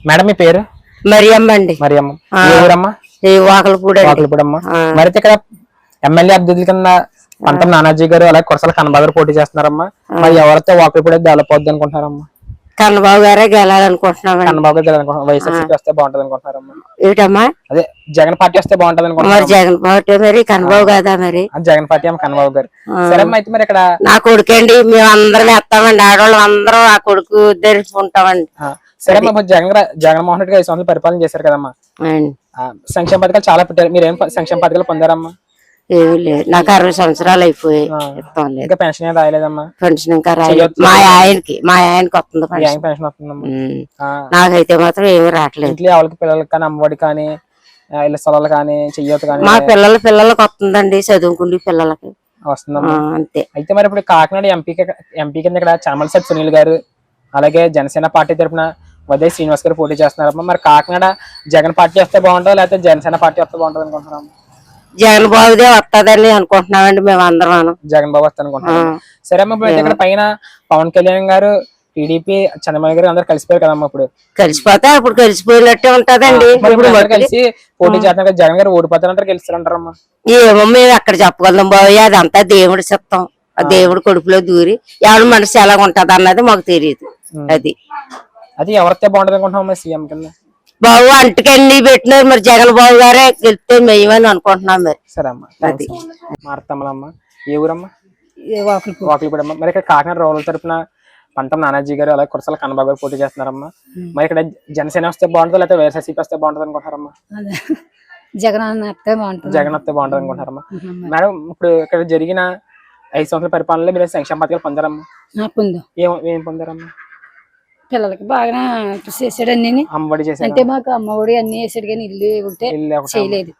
Madam మీ పేరు? మరియమ్మ అండి. మరి అమ్మ ఆ. ఏ ఊరమ్మా? ఈ వాకలపూడి అండి. వాకులపూడమ్మ ఆ. మరి అయితే ఇక్కడ ఎమ్మెల్యే అభ్యర్థుల కింద పంతం నానాజీ గారు అలాగే కురసాల కనబాదరు పోటీ చేస్తున్నారమ్మా. మరి ఎవరితో వాకులపూడి డెవలప్ అవుద్ది అనుకుంటున్నారమ్మా? కన్నబాబు గారే గెలాలనుకుంటున్నామండి. కన్నబాబు గారు వైఎస్ఆర్సీపీ వస్తే బాగుంటది అనుకుంటున్నారమ్మా. ఏమిటమ్మా? అదే జగన్ పార్టీ వస్తే బాగుంటది అనుకుంటున్నారు జగన్ మరి కన్నబాబు కదా మరి? జగన్ పార్టీ అమ్మ కన్నబాబు గారు. సరే అయితే మరి ఇక్కడ నా కొడుకండి మేము అందరం వేస్తామండి. ఆడవాళ్ళం అందరం ఆ కొడుకు ధరించుకుంటామండి ఆ, సరే ఇప్పుడు జగన్ జగన్మోహన్ రెడ్డి గారు ఐదు సంవత్సరాలు పరిపాలన చేశారు కదమ్మా. సంక్షేమ పథకాలు చాలా పెట్టారు. మీరు ఏం సంక్షేమ పథకాలు పొందారమ్మా? ఏమీ లేదు. నాకు అరవై సంవత్సరాలు అయిపోయి ఇంకా పెన్షన్ ఏం రాయలేదమ్మా? పెన్షన్ ఇంకా చెయ్యొచ్చు. మా ఆయనకి మా ఆయనకి వస్తుంది పెన్షన్. వస్తుందమ్మా. నాకైతే మాత్రం ఏమీ రావట్లేదు. ఇంట్లో ఎవరికి పిల్లలకి కానీ అమ్మఒడి కానీ ఇళ్ళ స్థలాలు కానీ చెయ్యొద్దు కానీ. మా పిల్లల పిల్లలకి వస్తుందండి చదువుకుండే పిల్లలకి. వస్తుందమ్మా. అంతే. అయితే మరి ఇప్పుడు కాకినాడ ఎంపీ ఎంపీ కింద ఇక్కడ చామలసెట్ సునీల్ గారు అలాగే జనసేన పార్టీ తరపున ఉదయ్ శ్రీనివాస్ గారు పోటీ చేస్తున్నారమ్మా మరి కాకినాడ జగన్ పార్టీ వస్తే బాగుంటుందా? లేకపోతే జనసేన పార్టీ వస్తే బాగుంటుంది అనుకుంటున్నాం? జగన్ బాబుదే వస్తుందని అనుకుంటున్నామండి మేము అందరం. జగన్ బాబు వస్తే అనుకుంటున్నాం. సరే అమ్మా ఇప్పుడు ఇక్కడ పైన పవన్ కళ్యాణ్ గారు టీడీపీ చంద్రబాబు గారు అందరు కలిసిపోయారు కదమ్మా ఇప్పుడు. కలిసిపోతే అప్పుడు కలిసిపోయినట్టే ఉంటదండి. ఇప్పుడు కలిసి పోటీ చేస్తున్నారు జగన్ గారు ఓడిపోతారంటారు గెలుస్తారంటారమ్మా. ఏమో మేము ఎక్కడ చెప్పగలం బాబు అదంతా దేవుడి చిత్తం. ఆ దేవుడి కొడుకులో దూరి ఎవరి మనసు ఎలా ఉంటది అన్నది మాకు తెలియదు. అది. అది ఎవరితే బాగుంటుంది అనుకుంటున్నాం సీఎం కింద? బాబు అంటకన్నీ పెట్టినారు మరి జగన్ బాబు గారే గెలిస్తే మేమని అనుకుంటున్నాం మరి. సరే అమ్మా మారుతామలమ్మ ఏ ఊరమ్మా? వాకిలిపూడమ్మ. మరి ఇక్కడ కాకినాడ రోడ్ల తరపున పంతం నానాజీ గారు అలాగే కురసాల కన్నబాబు గారు పోటీ చేస్తున్నారమ్మా. మరి ఇక్కడ జనసేన వస్తే బాగుంటుంది లేకపోతే వైఎస్ఆర్సీపీ వస్తే బాగుంటుంది అనుకుంటారమ్మా అదే. జగన్ జగన్ వస్తే బాగుంటుంది అనుకుంటారమ్మా మేడం ఇప్పుడు ఇక్కడ జరిగిన ఐదు సంవత్సరాల పరిపాలనలో మీరు సంక్షేమ పథకాలు పొందారమ్మా? ఏం పొందారమ్మా? పిల్లలకి బాగా చేసాడు అన్ని అమ్మఒడి అంటే మాకు అమ్మఒడి అన్ని వేసాడు కానీ ఇల్లు అమ్మ. చేయలేదు.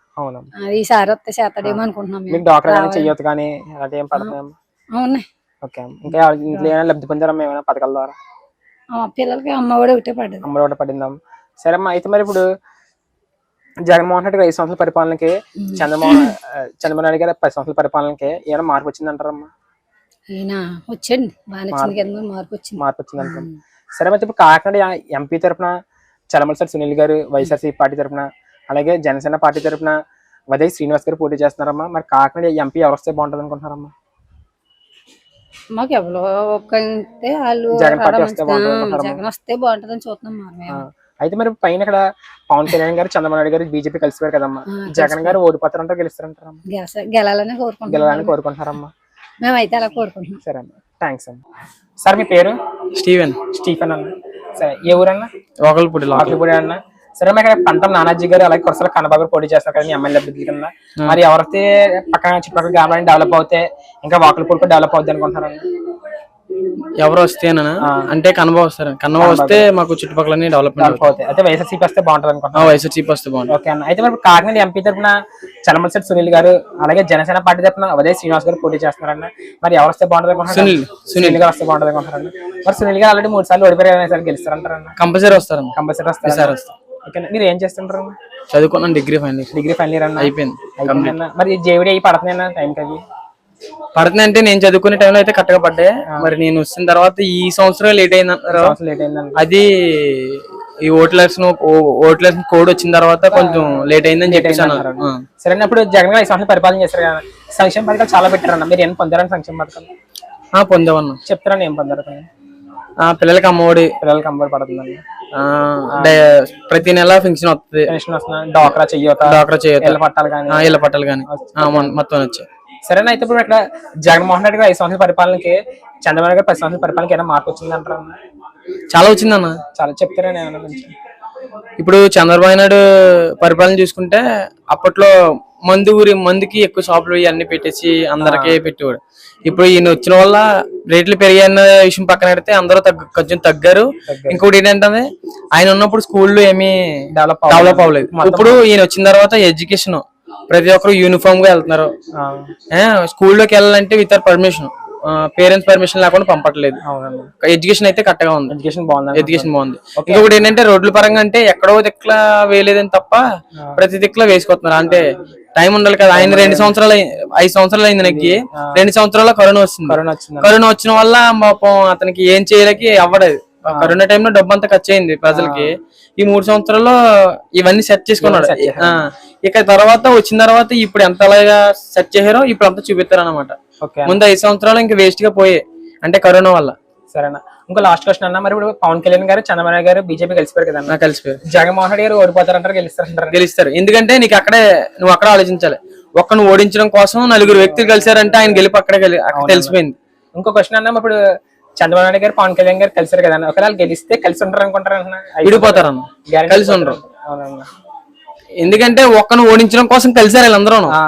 ఈసారి వస్తే చేస్తాడేమో అనుకుంటున్నాం డాక్టర్ కానీ చెయ్యొద్దు కానీ అలాంటి ఏం అవునాయి ఓకే. ఇంకా ఇంట్లో ఏమైనా లబ్ధి ఏమైనా పథకాల ద్వారా? పిల్లలకి అమ్మఒడి ఒకటే పడ్డది. అమ్మలో ఒకటి పడిందాం? సరే అమ్మా అయితే మరి ఇప్పుడు జగన్మోహన్ రెడ్డి ఐదు సంవత్సరాల పరిపాలనకి చంద్రమోహన్ చంద్రబాబు నాయుడు గారి పది సంవత్సరాల పరిపాలనకి ఏమైనా మార్పు వచ్చింది అంటారమ్మా ఈయన వచ్చండి. బాగా మార్పు. వచ్చింది. మార్పు వచ్చింది సరే మరి ఇప్పుడు కాకినాడ ఎంపీ తరపున చలమలసారి సునీల్ గారు వైఎస్ఆర్సీ పార్టీ తరపున అలాగే జనసేన పార్టీ తరపున ఉదయ్ శ్రీనివాస్ గారు పోటీ చేస్తున్నారమ్మా. మరి కాకినాడ ఎంపీ ఎవరు వస్తే బాగుంటుంది అనుకుంటున్నారమ్మా? మాకు ఎవరో వాళ్ళు జగన్ పార్టీ వస్తే? జగన్ బాగుంటుందని చూస్తున్నాం మేము. అయితే మరి పైన ఇక్కడ పవన్ కళ్యాణ్ గారు చంద్రబాబు నాయుడు గారు బీజేపీ కలిసిపోయారు కదమ్మా. జగన్ గారు ఓడిపోతారంటారు గెలుస్తారంటారమ్మా. గెలస- గెలాలని కోరుకుంటున్నారమ్మా. మేమైతే అలా కోరుకుంటున్నాం. సరే అమ్మా. థ్యాంక్స్ అమ్మా. సార్ మీ పేరు? స్టీవెన్ స్టీఫెన్ అన్న. సరే ఏ ఊరన్నా? ఒకల్పూడి లోకల్. ఆకులపూడి అన్న. సరే మరి ఇక్కడ పంతం నానాజీ గారు అలాగే కురసల కన్నబాబు పోటీ చేస్తారు కదా మీ ఎమ్మెల్యే అభ్యర్థి కింద మరి ఎవరైతే పక్కన చుట్టుపక్కల గ్రామాలను డెవలప్ అవుతే ఇంకా వాకులపూడి డెవలప్ అవుద్ది అనుకుంటున్నారన్న? ఎవరు వస్తేనా అంటే కన్నబాబు వస్తారు. కన్నబాబు వస్తే మాకు చుట్టుపక్కల డెవలప్మెంట్ అయితే వైఎస్ఆర్సీపీ వస్తే బాగుంటుంది అనుకుంటున్నాను చీప్ వస్తే బాగుంటుంది. ఓకే అన్న. అయితే మరి ఇప్పుడు కాకినాడ ఎంపీ తరఫున చలమలశెట్టి సునీల్ గారు అలాగే జనసేన పార్టీ తరఫున ఉదయ్ శ్రీనివాస్ గారు పోటీ చేస్తున్నారన్న మరి ఎవరు వస్తే బాగుంటుంది అనుకుంటున్నారు? సునీల్. సునీల్ గారు వస్తే బాగుంటుంది అనుకుంటున్నారన్న మరి సునీల్ గారు ఆల్రెడీ మూడు సార్లు ఓడిపోయారు సార్ గెలుస్తారంటారన్న కంపల్సరీ వస్తారు కంపల్సరీ వస్తారు ఓకే మీరు ఏం చేస్తుంటారు చదువుకున్నాను degree final degree final year అన్న. అయిపోయింది. మరి జేవిడి అయ్యి పడుతున్నాయన్న టైం కవి పడుతుంది అంటే నేను చదువుకునే టైంలో అయితే కరెక్ట్గా పడ్డాయి మరి నేను వచ్చిన తర్వాత ఈ సంవత్సరం లేట్ అయింది అంటారు సంవత్సరం లేట్ అయిందండి. అది ఈ ఓట్లర్స్ ఓట్లర్స్ కోడ్ వచ్చిన తర్వాత కొంచెం లేట్ అయిందని చెప్పేసి అన్నారు. ఆ. సరే ఇప్పుడు జగన్ గారు ఐదు సంవత్సరాలు పరిపాలన చేశారు కదా. సంక్షేమ పథకాలు చాలా పెట్టారన్న. మీరు ఏం పొందారని సంక్షేమ పథకాలు? పొందామన్నా. చెప్తారని ఏం పొందారు పిల్లలకి అమ్మఒడి. పిల్లలకి అంబర్ పడుతుందండి. ప్రతి నెల ఫంక్షన్ వస్తుంది? డాక్రా చెయ్యొత డాక్టర్ చేయొద్దు ఇళ్ళ పట్టాలు కానీ? ఇళ్ళ పట్టాలు కానీ. మొత్తం వచ్చాయి. సరేనా అయితే ఇప్పుడు ఇక్కడ జగన్మోహన్ రెడ్డి గారు ఐదు సంవత్సరాల పరిపాలనకి చంద్రబాబు గారు పది సంవత్సరాల పరిపాలనకి ఏమైనా మార్పు వచ్చిందంటారా చాలా వచ్చిందన్న చాలా చెప్తారా నేను ఇప్పుడు చంద్రబాబు నాయుడు పరిపాలన చూసుకుంటే అప్పట్లో మందు ఊరి మందుకి ఎక్కువ షాపులు ఇవన్నీ పెట్టేసి అందరికీ పెట్టేవాడు. ఇప్పుడు ఈయన వచ్చిన వల్ల రేట్లు పెరిగాయన్న విషయం పక్కన పెడితే అందరూ తగ్గ కొంచెం తగ్గారు. ఇంకోటి ఏంటంటే ఆయన ఉన్నప్పుడు స్కూల్లో ఏమీ డెవలప్ డెవలప్ అవ్వలేదు. ఇప్పుడు ఈయన వచ్చిన తర్వాత ఎడ్యుకేషన్ ప్రతి ఒక్కరు యూనిఫామ్గా వెళ్తున్నారు. స్కూల్లోకి వెళ్ళాలంటే వితౌట్ పర్మిషన్ పేరెంట్స్ పర్మిషన్ లేకుండా పంపట్లేదు. ఎడ్యుకేషన్ అయితే కరెక్ట్గా ఉంది. ఎడ్యుకేషన్ బాగుందండి. ఎడ్యుకేషన్ బాగుంది. ఇంకొకటి ఏంటంటే రోడ్ల పరంగా అంటే ఎక్కడో దిక్కులా వేయలేదని తప్ప ప్రతి దిక్కులా వేసుకొస్తున్నారు. అంటే టైం ఉండాలి కదా. ఆయన రెండు సంవత్సరాలు ఐదు సంవత్సరాలు అయింది నెక్కి రెండు సంవత్సరాల కరోనా వస్తుంది కరోనా వచ్చింది కరోనా వచ్చిన వల్ల పాపం అతనికి ఏం చేయలేక అవ్వలేదు. ఆ. కరోనా టైంలో డబ్బు అంతా ఖర్చు అయింది ప్రజలకి. ఈ మూడు సంవత్సరాల్లో ఇవన్నీ సెట్ చేసుకున్నాడు. ఇక తర్వాత వచ్చిన తర్వాత ఇప్పుడు ఎంత అలాగా సెట్ చేశారో ఇప్పుడు అంతా చూపిస్తారు అనమాట ఓకే. ముందు ఐదు సంవత్సరాలు ఇంకా వేస్ట్గా పోయాయి అంటే కరోనా వల్ల. సరేనా. ఇంకా లాస్ట్ క్వశ్చన్ అన్న మరి ఇప్పుడు పవన్ కళ్యాణ్ గారు చంద్రబాబు నాయుడు గారు బీజేపీ కలిసిపోయారు నాకు కలిసిపోయారు. జగన్మోహన్ రెడ్డి గారు ఓడిపోతారంటారు గెలుస్తారంటారు? గెలుస్తారు. ఎందుకంటే నీకు అక్కడే నువ్వు అక్కడ ఆలోచించాలి. ఒక్కను ఓడించడం కోసం నలుగురు వ్యక్తులు కలిసారంటే ఆయన గెలుపు అక్కడే తెలిసిపోయింది. ఇంకో క్వశ్చన్ అన్న ఇప్పుడు చంద్రబాబు నాయుడు గారు పవన్ కళ్యాణ్ గారు కలిసారు కదన్న ఒకవేళ గెలిస్తే కలిసి ఉంటారు అనుకుంటారు విడిపోతారన్న. Guarantee కలిసి ఉండరు. అవునన్న ఎందుకంటే ఒక్కను ఓడించడం కోసం కలిసారు వీళ్ళందరూ ఆ,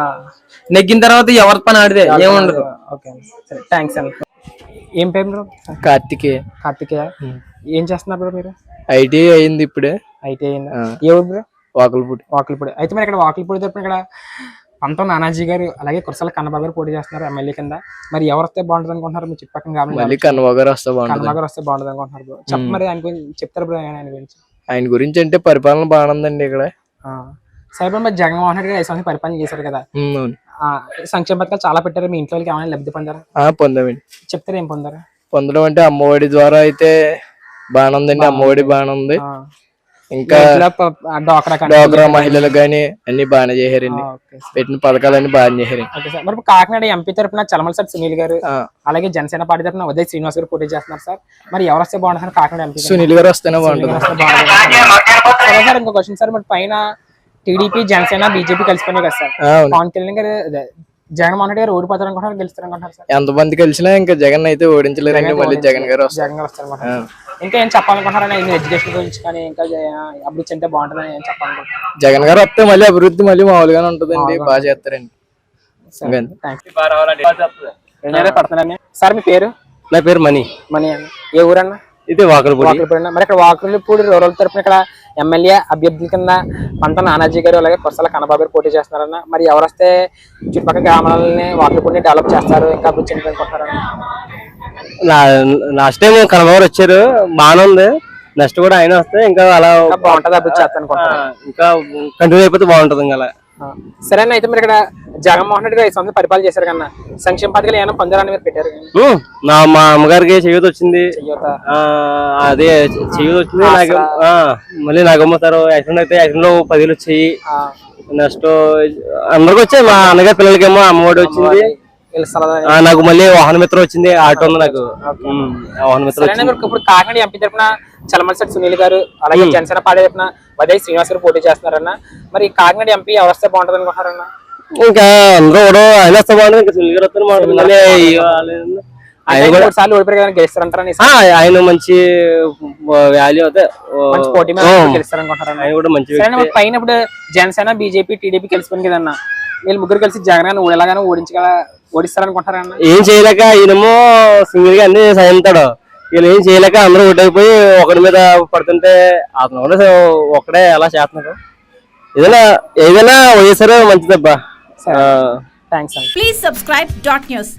నెగ్గిన తర్వాత ఎవరి పని ఆడితే ఏముండదు ఓకే అన్న. సరే థ్యాంక్స్ అన్న ఏం పేరు బ్రో? కార్తికే. కార్తికేయ ఏం చేస్తున్నారు బ్రో మీరు? ఐటీ అయింది ఇప్పుడే. అయితే అయిందా? ఏ ఊరు బ్రో? వాకలపూడి. వాకిలిపూడి. అయితే మరి ఇక్కడ వాకిలిపూడి తరపున ఇక్కడ పంతం నానాజీ గారు అలాగే కురసాల కన్నబాబు గారు పోటీ చేస్తున్నారు ఎమ్మెల్యే కింద. మరి ఎవరు వస్తే బాగుంటుంది అనుకుంటున్నారు? మీ చుట్టుపక్కల మళ్ళీ గమనించి కన్నబాబు గారు వస్తే బాగుంటుంది. కన్నబాబు గారు వస్తే బాగుంటుంది అనుకుంటున్నారు బ్రో. చెప్ప మరి ఆయన గురించి చెప్తారు బ్రో ఆయన గురించి. ఆయన గురించి అంటే పరిపాలన బాగుందండి ఇక్కడ. సరే మరి జగన్మోహన్ రెడ్డి గారు ఐదు సంవత్సరాలు పరిపాలన చేశారు కదా సంక్షేమ పథకాలు చాలా పెట్టారు. మీ ఇంట్లో ఏమైనా లబ్ధి పొందారా? పొందామండి. చెప్తారా ఏం పొందారా? పొందడం అంటే అమ్మఒడి ద్వారా అయితే బాగానే ఉందండి. అమ్మఒడి బాగానే ఉంది. ఇంకా డోగ్రా మహిళలకు గానీ అన్ని బాగానే చేశారండి. సార్. పెట్టిన పథకాలన్నీ బాగా చేశారండి సార్. మరి కాకినాడ ఎంపీ తరపున చలమలసారి సునీల్ గారు అలాగే జనసేన పార్టీ తరపున ఉదయ్ శ్రీనివాస్ గారు పోటీ చేస్తున్నారు సార్. మరి ఎవరు వస్తే బాగుంటుంది కాకినాడ ఎంపీ సునీల్ గారు వస్తేనే బాగుంటుంది. సరే సార్ ఇంకో క్వశ్చన్ సార్. మరి పైన టీడీపీ జనసేన బీజేపీ కలిసిపోయినాయి కదా సార్. పవన్ కళ్యాణ్ గారు జగన్మోహన్ రెడ్డి గారు ఓడిపోతారు అనుకుంటున్నారు గెలుస్తారు అనుకుంటున్నారు సార్. ఎంతమంది కలిసినా ఇంకా జగన్ అయితే ఓడించలేరండి మళ్ళీ జగన్ గారు జగన్ గారు వస్తారు ఇంకా ఏం చెప్పాలనుకుంటున్నారని ఇంకా ఎడ్యుకేషన్ గురించి కానీ ఇంకా అభివృద్ధి చెందితే బాగుంటుందని ఏం చెప్పాలనుకుంటున్నారు? జగన్ గారు వస్తే మళ్ళీ అభివృద్ధి మళ్ళీ మామూలుగానే ఉంటుందండి బాగా చేస్తారండి. సరే మీ పేరు? నా పేరు మణి మనీ అన్న ఏ ఊరన్నా ఇది వాకలపూడి. మరి ఇక్కడ వాకులపూడి రూరల్ తరపున ఇక్కడ ఎమ్మెల్యే అభ్యర్థుల కింద పంట నానాజీ గారు అలాగే కొరసాల కన్నబాబు గారు పోటీ చేస్తున్నారన్న. మరి ఎవరు వస్తే చుట్టుపక్కల గ్రామాలని వాకులపూడిని డెవలప్ చేస్తారు ఇంకా అభివృద్ధి చెందుతారనుకుంటున్నారన్న? లాస్ట్ టైం కనబాబు వచ్చారు. బాగానే ఉంది నెక్స్ట్ కూడా ఆయన వస్తే ఇంకా అలా బాగుంటుంది అభివృద్ధి ఇంకా కంటిన్యూ అయిపోతే బాగుంటది ఇంకా అలా. సరే అయితే మీరు ఇక్కడ జగన్మోహన్ రెడ్డి గారు ఐదు సంవత్సరాలు పరిపాలన చేశారు కన్నా సంక్షేమ పథకాలు ఏమైనా పొందారని మీరు పెట్టారు? నా మా అమ్మగారికి చెయ్యత వచ్చింది. అదే చెయ్యత వచ్చింది. నాకు మళ్ళీ నాగమ్మ సార్ యాక్సిడెంట్ అయితే యాక్సిడెంట్లో పదివేలు వచ్చాయి. నెక్స్ట్ అందరికి వచ్చాయి. మా అన్నగారి పిల్లలకేమో అమ్మఒడి వచ్చింది. ఆ, నాకు మళ్ళీ వాహన మిత్ర వచ్చింది ఆటో ఉంది నాకు. ఉమ్, వాహన మిత్ర ఇప్పుడు కాకినాడ ఎంపీ తరపున చలమలసెట్ సునీల్ గారు అలాగే జనసేన పార్టీ తరపున ఉదయ్ శ్రీనివాస్ గారు పోటీ చేస్తున్నారన్న. మరి కాకినాడ ఎంపీ ఎవరు వస్తే బాగుంటుంది అనుకుంటున్నారన్న? ఇంకా అందరూ కూడా ఆయన వస్తే బాగుంటుంది ఇంకా సునీల్ గారు వస్తే బాగుంటుంది మళ్ళీ ఆయన ఆయన కూడా మూడు సార్లు ఓడిపోయారు కదా గెలుస్తారంటారని ఆ, ఆయన మంచి వాల్యూ అదే మంచి పోటీ మీద గెలుస్తారనుకుంటున్నారన్న. ఆయన కూడా మంచి సరే అన్న, మరి పైన ఇప్పుడు జనసేన బీజేపీ టీడీపీ కలిసిపోయింది కదన్న. వీళ్ళు ముగ్గురు కలిసి జగన్ ఎలాగైనా ఓడించగల ఏం చేయలేక ఈయనేమో సింగిల్గా అన్ని సాయంతాడు వీళ్ళు ఏం చేయలేక అందరూ ఒకటైపోయి ఒకరి మీద పడుతుంటే అతను కూడా ఒకడే ఎలా చేస్తున్నాడు. ఏదైనా ఏదైనా YSR మంచిదబ్బా thanks Please subscribe dot news.